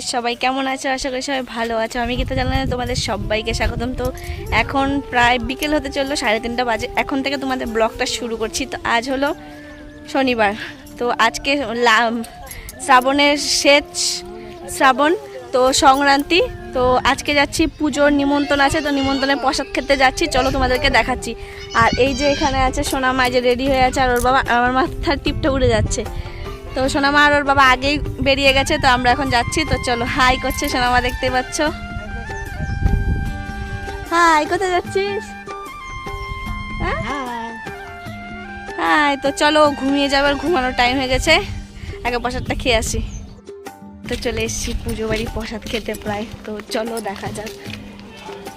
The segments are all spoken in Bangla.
সবাই কেমন আছো? আশা করি সবাই ভালো আছো। আমি গীতা জানালে তোমাদের সবাইকে স্বাগতম। তো এখন প্রায় বিকেল হতে চলল, সাড়ে তিনটা বাজে। এখন থেকে তোমাদের ব্লগটা শুরু করছি। তো আজ হলো শনিবার। তো আজকে শ্রাবণের শেষ শ্রাবণ, তো সংক্রান্তি। তো আজকে যাচ্ছি, পুজোর নিমন্ত্রণ আছে। তো নিমন্ত্রণে প্রসাদ খেতে যাচ্ছি। চলো তোমাদেরকে দেখাচ্ছি। আর এই যে এখানে আছে সোনামা এই যে রেডি হয়ে আছে। আর ওর বাবা, আমার মাথার টিপটা উড়ে যাচ্ছে। তো সোনামা আর ওর বাবা আগেই বেরিয়ে গেছে, তো আমরা এখন যাচ্ছি। তো চলো, হাই করছে সোনামা, দেখতে পাচ্ছ? হাই, কোথায় যাচ্ছিস? হ্যাঁ? হাই, তো চলো, ঘুমিয়ে যাবার ঘুমানোর টাইম হয়ে গেছে। আগে প্রসাদটা খেয়ে আসি। তো চলে এসেছি পুজো বাড়ি, প্রসাদ খেতে প্রায়। তো চলো, দেখা যাক।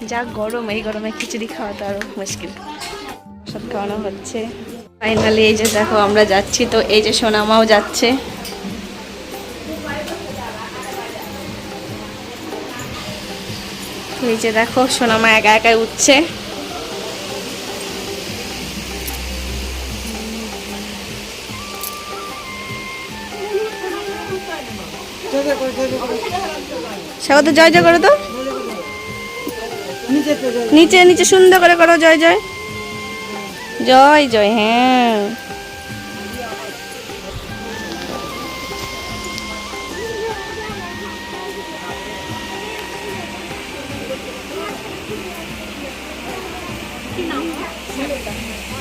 যা গরম, এই গরমে খিচুড়ি খাওয়া তো আরও মুশকিল। প্রসাদ খাওয়ানো হচ্ছে। ফাইনালি এই যে দেখো, আমরা যাচ্ছি, তো এই যে সোনামাও যাচ্ছে। এই যে দেখো, সোনামা একা একাই উঠছে। জয় জয় করো তো। নিচে নিচে সুন্দর করে করো, জয় জয়। জয় জয় হ্যাঁ মায়ের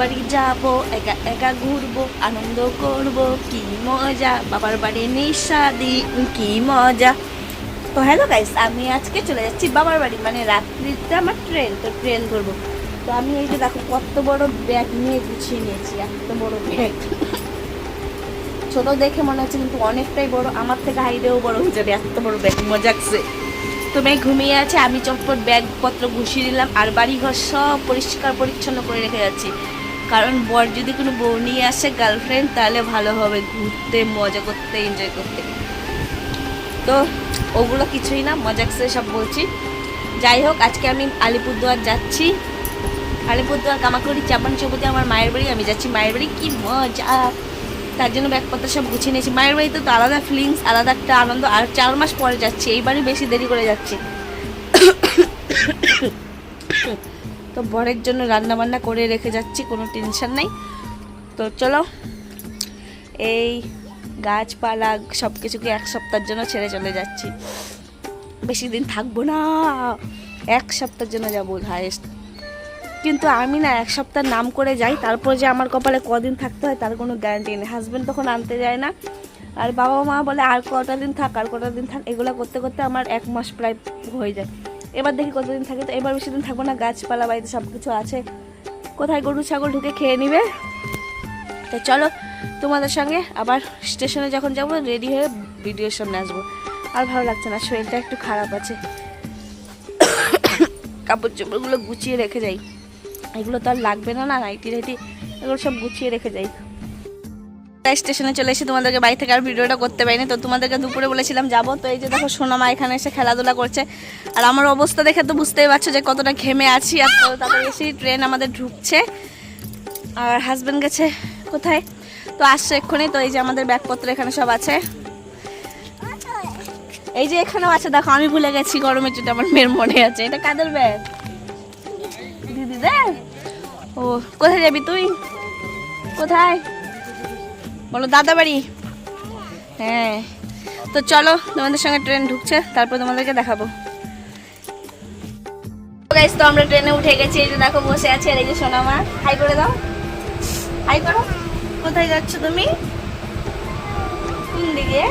বাড়ি যাব, একা একা ঘুরবো, আনন্দ করব, কি মজা? বাবার বাড়ি নিঃস্বাদি, কি মজা? তো হ্যালো গাইস আমি আজকে চলে যাচ্ছি বাবার বাড়ি মানে রাত্রিতে আমার ট্রেন তো ট্রেন ধরবো। তো আমি এই যে দেখো, কত বড় ব্যাগ নিয়ে গুছিয়ে নিয়েছি, এত বড় ব্যাগ ছোট দেখে মনে হচ্ছে কিন্তু অনেকটাই বড়, আমার থেকে হাইডেও বড় হয়ে যাবে, এত বড় ব্যাগ মজাকছে তো মেয়ে ঘুমিয়ে আছে, আমি চটপট ব্যাগপত্র গুছিয়ে দিলাম আর বাড়িঘর সব পরিষ্কার পরিচ্ছন্ন করে রেখে যাচ্ছি। কারণ বর যদি কোনো বউ নিয়ে আসে গার্লফ্রেন্ড তাহলে ভালো হবে ঘুরতে, মজা করতে এনজয় করতে। তো ওগুলো কিছুই না মজাকসে সব বলছি। যাই হোক, আজকে আমি আলিপুরদুয়ার যাচ্ছি। আলিপুরদুয়ার কামাকুড়ি চাপান চৌপতি আমার মায়ের বাড়ি, আমি যাচ্ছি মায়ের বাড়ি, কী মজা। তার জন্য ব্যাগপত্র সব গুছিয়ে নিয়েছি। মায়ের বাড়িতে তো আলাদা ফিলিংস আলাদা একটা আনন্দ, আর চার মাস পরে যাচ্ছি, এইবারই বেশি দেরি করে যাচ্ছি। তো বরের জন্য রান্না বান্না করে রেখে যাচ্ছি, কোনো টেনশন নেই। তো চলো, এই গাছপালা সব কিছুকে এক সপ্তাহের জন্য ছেড়ে চলে যাচ্ছি। বেশি দিন থাকব না, এক সপ্তাহের জন্য যাব হায়েস্ট কিন্তু আমি না এক সপ্তাহ নাম করে যাই, তারপর যে আমার কপালে কদিন থাকতে হয় তার কোনো গ্যারান্টি নেই। হাজব্যান্ড তখন আনতে যায় না, আর বাবা মা বলে আর কটা দিন থাক, আর কটা দিন থাক, এগুলো করতে করতে আমার এক মাস প্রায় হয়ে যায়। এবার দেখি কতদিন থাকে। তো এবার বেশি দিন থাকব না, গাছপালা, বাড়িতে সব কিছু আছে। কোথায় গরু, ছাগল ঢুকে খেয়ে নিবে? তো চলো তোমাদের সঙ্গে আবার স্টেশনে যখন যাব, রেডি হয়ে ভিডিওর সামনে আসব। আর ভালো লাগছে না, শরীরটা একটু খারাপ আছে। কাপড় চোপড়গুলো গুছিয়ে রেখে যাই। এগুলো তো আর লাগবে না না নাইটি নাইটি এগুলো সব গুছিয়ে রেখে যাই। স্টেশনে চলে এসে তোমাদেরকে বাড়ি থেকে আর ভিডিওটা করতে পারিনি। তো তোমাদেরকে দুপুরে বলেছিলাম যাব। তো এই যে দেখো, সোনামা এখানে এসে খেলাধুলা করছে। আর আমার অবস্থা দেখে তো বুঝতেই পারছ যে কতটা ঘেমে আছি। আর তো তারপরে এসেই ট্রেন আমাদের ঢুকছে। আর হাজব্যান্ড গেছে কোথায়? তো আসছে এক্ষুনি। তো এই যে আমাদের ব্যাগপত্র এখানে সব আছে। এই যে এখানেও আছে। দেখো, আমি ভুলে গেছি গরমের চুটে আমার মেয়ের মনে আছে। এটা কাদের ব্যাগ? দিদি দে ও, কোথায় যাবি তুই? কোথায়? বলো, দাদা বাড়ি? হ্যাঁ। তো চলো, তোমাদের সঙ্গে ট্রেন ঢুকছে, তারপর তোমাদেরকে দেখাবো। তো আমরা ট্রেনে উঠে গেছি, এই যে দেখো বসে আছে, আর এই যে সোনামা। হাই করে দাও। হাই করো। কোথায় যাচ্ছ তুমি? কোন দিকে?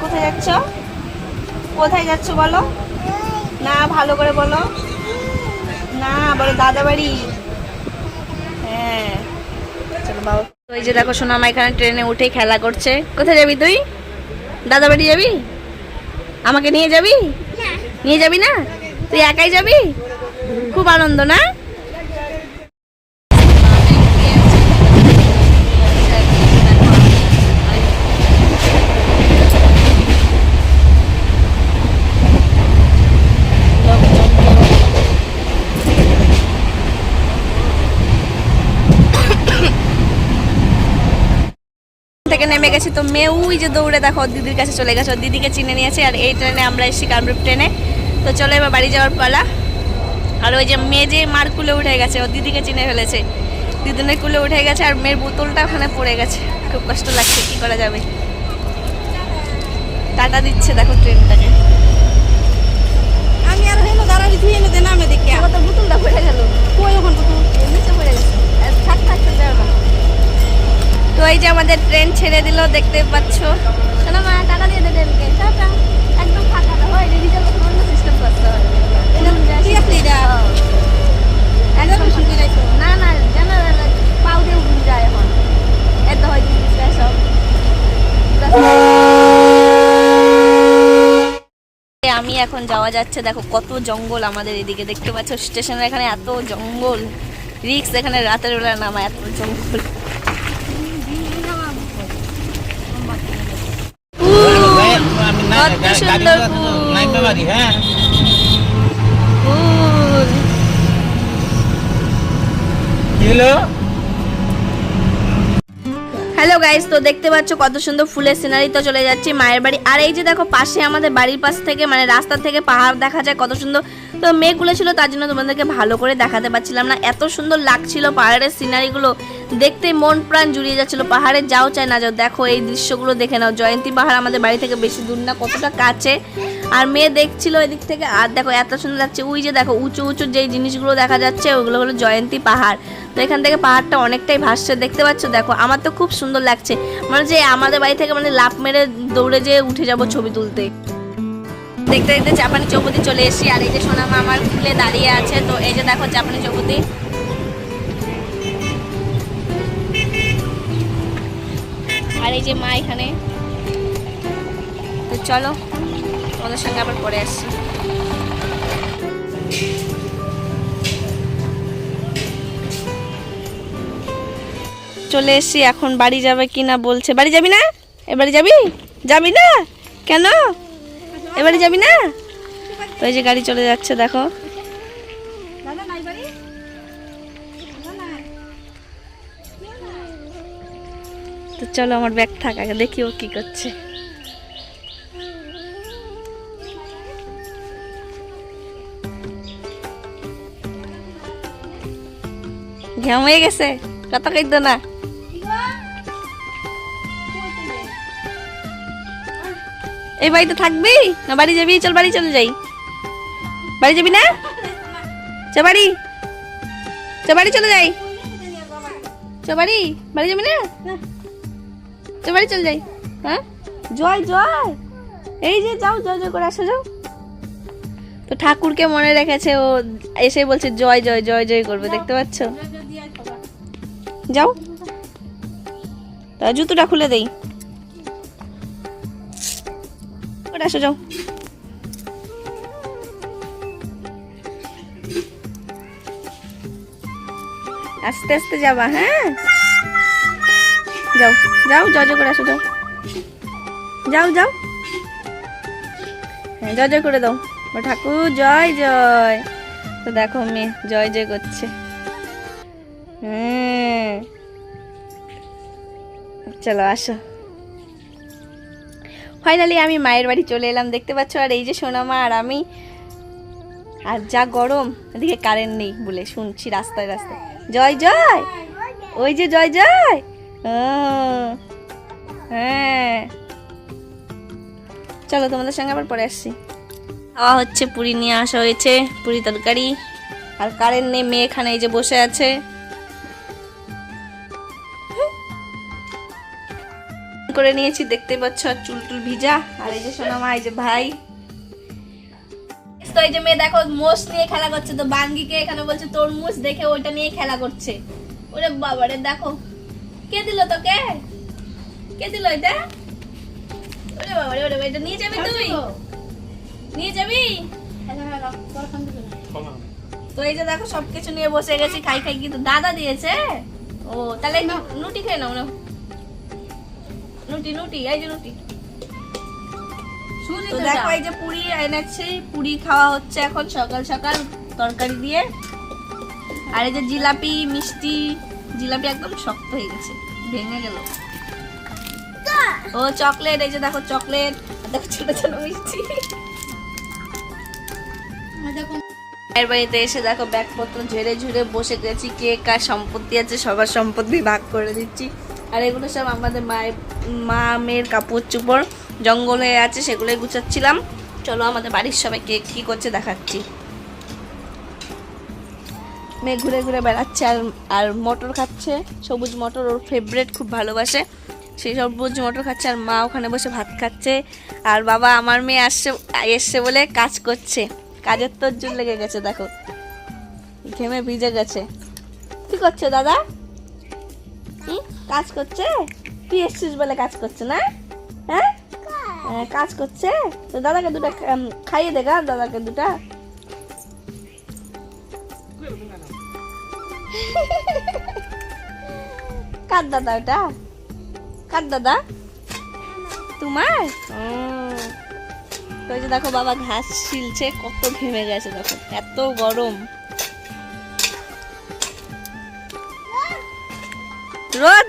কোথায় যাচ্ছ? কোথায় যাচ্ছ বলো? না, ভালো করে বলো। না, বলো, দাদা বাড়ি। হ্যাঁ। চলো, বাবা। এই যে দেখো সোনামা এখানে ট্রেনে উঠে খেলা করছে। কোথায় যাবি তুই? দাদা বাড়ি যাবি? আমাকে নিয়ে যাবি? নিয়ে যাবি না? তুই একাই যাবি? খুব আনন্দ না? তো মেয়ে ওই যে দৌড়ে দেখো দিদির কাছে চলে গেছে দিদিকে চিনে নিয়েছে আর এই ট্রেনে আমরা এসেছি কামরূপ ট্রেনে। তো চলো এবার বাড়ি যাওয়ার পালা। আর ওই যে মেয়ে যে মার কুলে উঠে গেছে ওর দিদিকে চিনে ফেলেছে। দিদিনের কুলে উঠে গেছে আর মেয়ের বোতলটা ওখানে পড়ে গেছে। খুব কষ্ট লাগছে কি করা যাবে? টাটা দিচ্ছে দেখো ট্রেনটাকে। আমি আর হেনো দাঁড়াবি তুই এনে দে নামে দেখে। আমার তো বোতলটা পড়ে গেল। কই ওখান তো নিচে পড়ে গেছে। থাক থাকতে দেও না। এই যে আমাদের ট্রেন ছেড়ে দিল দেখতে পাচ্ছ। মা টাকা দিয়ে দে ট্রেনকে টাটা একদম ফাঁকা দাও এই রিজার্ভ অন্য সিস্টেম করতে হবে। ঠিক আছে এটা একদম শুনতে না না জানা পাও দিয়ে উঠুন যায় এখন। এত হয় সব আমি এখন যাওয়া যাচ্ছে দেখো কত জঙ্গল আমাদের এদিকে। দেখতে পাচ্ছ স্টেশনের এখানে এত জঙ্গল। রিক্স এখানে রাতের বেলা নামা এত জঙ্গল কত সুন্দর ফুল। হ্যাঁ হ্যালো হ্যালো গাইস তো দেখতে পাচ্ছ কত সুন্দর ফুলের সিনারি তো চলে যাচ্ছে মায়ের বাড়ি। আর এই যে দেখো পাশে আমাদের বাড়ির পাশ থেকে মানে রাস্তা থেকে পাহাড় দেখা যায় কত সুন্দর তো মেঘগুলো ছিল তার জন্য তোমাদেরকে ভালো করে দেখাতে পারছিলাম না। এত সুন্দর লাগছিল পাহাড়ের সিনারিগুলো দেখতে মন প্রাণ জুড়িয়ে যাচ্ছিল। পাহাড়ে যাও চাই না যাও, দেখো এই দৃশ্যগুলো দেখে নাও। জয়ন্তী পাহাড় আমাদের বাড়ি থেকে বেশি দূর না, কতটা কাছে। আর মেয়ে দেখছিল এদিক থেকে, আর দেখো এত সুন্দর লাগছে। ওই যে দেখো, উঁচু উঁচু যেই জিনিসগুলো দেখা যাচ্ছে, ওগুলো হলো জয়ন্তী পাহাড়। তো এখান থেকে পাহাড়টা অনেকটাই ভাসছে, দেখতে পাচ্ছ? দেখো, আমার তো খুব সুন্দর লাগছে। মানে যে আমাদের বাড়ি থেকে মানে লাফ মেরে দৌড়ে যেয়ে উঠে যাব ছবি তুলতে। দেখতে দেখতে চাপানি চৌপতি চলে এসেছি, আর এই যে সোনামা আমার খুলে দাঁড়িয়ে আছে, তো এই যে দেখো জাপানি চৌপতি। আর এই যে মা এখানে। তো চলো, তোমাদের সঙ্গে আবার পরে আসছি। চলে এসছি, এখন বাড়ি যাবে কি না বলছে। বাড়ি যাবি না? এবারে যাবি? যাবি না? কেন? এবারে যাবি না? ওই যে গাড়ি চলে যাচ্ছে দেখো। তো চলো আমার ব্যাগ থাক আগে দেখি ও কি করছে। ঘাম হয়ে গেছে কথা কইতো না। এই বাড়িতে থাকবি? না বাড়ি যাবি? চল বাড়ি চলে যাই। বাড়ি যাবি না? চ বাড়ি। চ বাড়ি চলে যাই। চ বাড়ি? বাড়ি যাবি না? চ বাড়ি চলে যাই। হ্যাঁ? জয় জয়। এই যে যাও জয় জয় করে আসো যাও। তো ঠাকুরকে মনে রেখেছে ও এসে বলছে জয় জয় জয় জয় করবে। দেখতে পাচ্ছ? যাও। তা জুতোটা খুলে দেই। আসো যাও। আস্তে আস্তে যাবা হ্যাঁ? যাও যাও জয় করে আসো যাও। যাও যাও। হ্যাঁ জয় জয় করে দাও। ঠাকুর, জয় জয়। তো দেখো মেয়ে, জয় জয় করছে। হ্যাঁ। চলো, আসো। ফাইনালি আমি মায়ের বাড়ি চলে এলাম। দেখতে পাচ্ছ? আর এই যে সোনামা আর আমি। আর যা গরম, এদিকে কারেন্ট নেই বলে শুনছি রাস্তায় রাস্তায়। জয় জয়! ওই যে জয় জয়! হ্যাঁ। চলো, তোমাদের সঙ্গে আবার পরে আসছি। খাওয়া হচ্ছে, পুরি নিয়ে আসা হয়েছে, পুরি তরকারি। আর কারেন্ট নেই, মেয়ে এখানে এই যে বসে আছে। করে নিয়েছি দেখতে পাচ্ছ আর চুল টুল ভিজা। আর এই যে সোনামা এই যে ভাই। তো এই যে মেয়ে দেখো মোষ নিয়ে খেলা করছে। তো বাঙ্গিকে এখানে বলছে তরমুজ দেখে ওইটা নিয়ে খেলা করছে। ওরে বাবারে দেখো। কে দিল তোকে? কে দিল এটা? ওরে বাবারে ওরে এটা নিয়ে যাবি তুই? নিয়ে যাবি? তো এই যে দেখো সবকিছু নিয়ে বসে গেছি খাই খাই কিন্তু দাদা দিয়েছে। ও তাহলে নুটি খেয়ে নাও নাও। নুটি নুটি এই যে নুটি। দেখো এই যে পুরি এনেছি পুরি খাওয়া হচ্ছে এখন সকাল সকাল তরকারি দিয়ে। আর এই যে জিলাপি মিষ্টি জিলাপি একদম শক্ত হয়ে গেছে ভেঙে গেল। ও চকলেট এই যে দেখো চকলেট দেখো ছোট ছোট মিষ্টি। মায়ের বাড়িতে এসে দেখো ব্যাগপত্র ঝেড়ে ঝুড়ে বসে গেছি কে কার সম্পত্তি আছে সবার সম্পত্তি ভাগ করে দিচ্ছি। আর এগুলো সব আমাদের মায়ের মা মেয়ের কাপড় চোপড় জঙ্গলে আছে, সেগুলোই গুছাচ্ছিলাম। চলো আমাদের বাড়ির সবাই কে কী করছে দেখাচ্ছি। মেয়ে ঘুরে ঘুরে বেড়াচ্ছে আর আর মটর খাচ্ছে। সবুজ মটর ওর ফেভারেট খুব ভালোবাসে। সেই সবুজ মটর খাচ্ছে আর মা ওখানে বসে ভাত খাচ্ছে। আর বাবা আমার মেয়ে আসছে, এসছে বলে কাজ করছে। কাজের তোর জন্য লেগে গেছে, দেখো। ঘেমে ভিজে গেছে। কি করছে দাদা? কাজ করছে? তুই এসছিস বলে কাজ করছে না? হ্যাঁ? হ্যাঁ, কাজ করছে? তো দাদাকে দুটা খাইয়ে দে দাদাকে দুটা। কার দাদা ওটা? কার দাদা? তোমার? ও। তো যে দেখো বাবা ঘাস ছিলছে কত ঘেমে গেছে দেখো এত গরম। রোদ।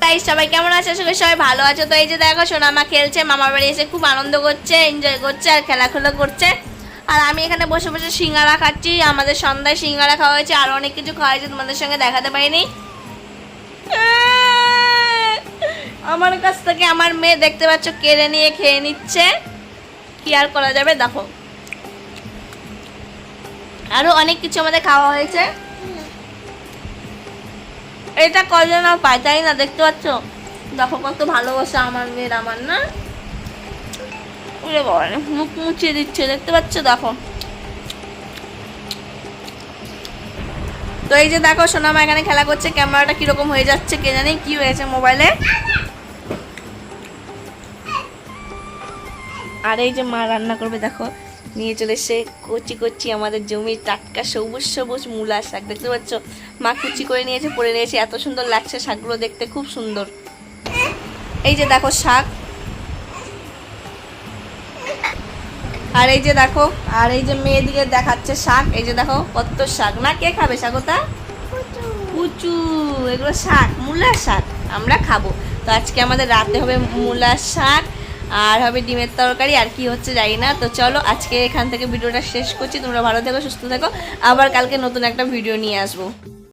তাই সবাই কেমন আছে? আশা সবাই ভালো আছে। তো এই যে দেখো সোনামা খেলছে, মামার বাড়ি এসে খুব আনন্দ করছে এনজয় করছে আর খেলাধুলো করছে। আর আমি এখানে বসে বসে সিঙ্গারা খাচ্ছি। আমাদের সন্ধ্যায় সিঙ্গারা খাওয়া হয়েছে। আর অনেক কিছু খাওয়া হয়েছে, তোমাদের সঙ্গে দেখাতে পারিনি। আমার কাছ থেকে আমার মেয়ে দেখতে পাচ্ছ, কেড়ে নিয়ে খেয়ে নিচ্ছে। কি আর করা যাবে? দেখো। আরও অনেক কিছু আমাদের খাওয়া হয়েছে। এটা কজন আর পায়? তাই না? দেখতে পাচ্ছ? দেখো কত ভালোবাসা আমার মেয়ের আমার, না? মুখ মুছিয়ে দিচ্ছে, দেখতে পাচ্ছ? দেখো। তো এই যে দেখো, সোনামা এখানে খেলা করছে, ক্যামেরাটা কীরকম হয়ে যাচ্ছে কে জানি, কি হয়েছে মোবাইলে? আর এই যে মা রান্না করবে, দেখো। নিয়ে চলে এসে কচি কচি আমাদের জমির টাটকা সবুজ সবুজ মূলা শাক। দেখতে পাচ্ছ? মা কুচি করে নিয়েছে, পরে নিয়েছে। এত সুন্দর লাগছে শাকগুলো দেখতে, খুব সুন্দর। এই যে দেখো শাক। আর এই যে দেখো, আর এই যে মেয়েদিকে দেখাচ্ছে শাক। এই যে দেখো, কত শাক। না কে খাবে শাক ওটা কুচু। এগুলো শাক, মূলার শাক। আমরা খাব। তো আজকে আমাদের রাতে হবে মূলার শাক। আর হবে ডিমের তরকারি, আর কি হচ্ছে জানি না। তো চলো, আজকে এখান থেকে ভিডিওটা শেষ করছি। তোমরা ভালো থেকো, সুস্থ থেকো। আবার কালকে নতুন একটা ভিডিও নিয়ে আসব।